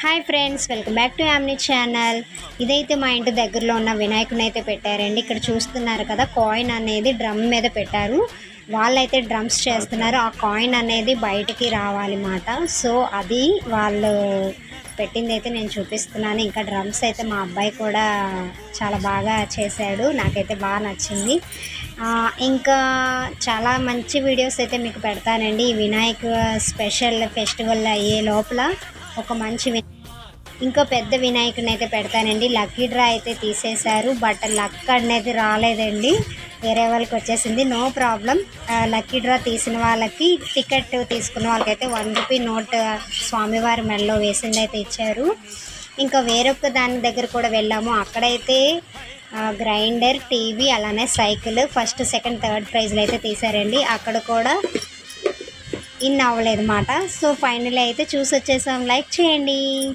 Hi friends welcome back to Yamini channel. ఇదైతే మా ఇంటి దగ్గరలో ఉన్న వినాయకుని అయితే పెట్టారండి. ఇక్కడ చూస్తున్నారు కదా కాయిన్ అనేది డ్రమ్ మీద పెట్టారు. వాళ్ళైతే డ్రమ్స్ చేస్తున్నారు. ఆ కాయిన్ అనేది బయటికి రావాలి మాట. సో అది వాళ్ళు పెట్టింది అయితే నేను చూపిస్తున్నాను. ఇంకా డ్రమ్స్ అయితే మా అబ్బాయి కూడా చాలా బాగా చేశాడు. నాకైతే బాగా నచ్చింది. ఇంకా చాలా మంచి వీడియోస్ అయితే మీకు పెడతానండి. ఈ వినాయక స్పెషల్ ఫెస్టివల్ అయ్యే లోపల ఒక మంచి వి- ఇంకో పెద్ద వినాయకుని అయితే పెడతానండి. లక్కీ డ్రా అయితే తీసేశారు బట్ లక్ అనేది రాలేదండి. వేరే వాళ్ళకి వచ్చేసింది. No problem. లక్కీ డ్రా తీసిన వాళ్ళకి టికెట్ తీసుకున్న వాళ్ళకైతే వన్ రూపీ నోట్ స్వామివారి మెడలో వేసింది అయితే ఇచ్చారు. ఇంకా వేరొక దాని దగ్గర కూడా వెళ్ళాము. అక్కడైతే గ్రైండర్ టీవీ అలానే సైకిల్ ఫస్ట్ సెకండ్ థర్డ్ ప్రైజ్లు అయితే తీసారండి అక్కడ కూడా ఇన్ అవ్వలేదు మాట సో ఫైనల్ అయితే చూసి వచ్చేసాం లైక్ చేయండి.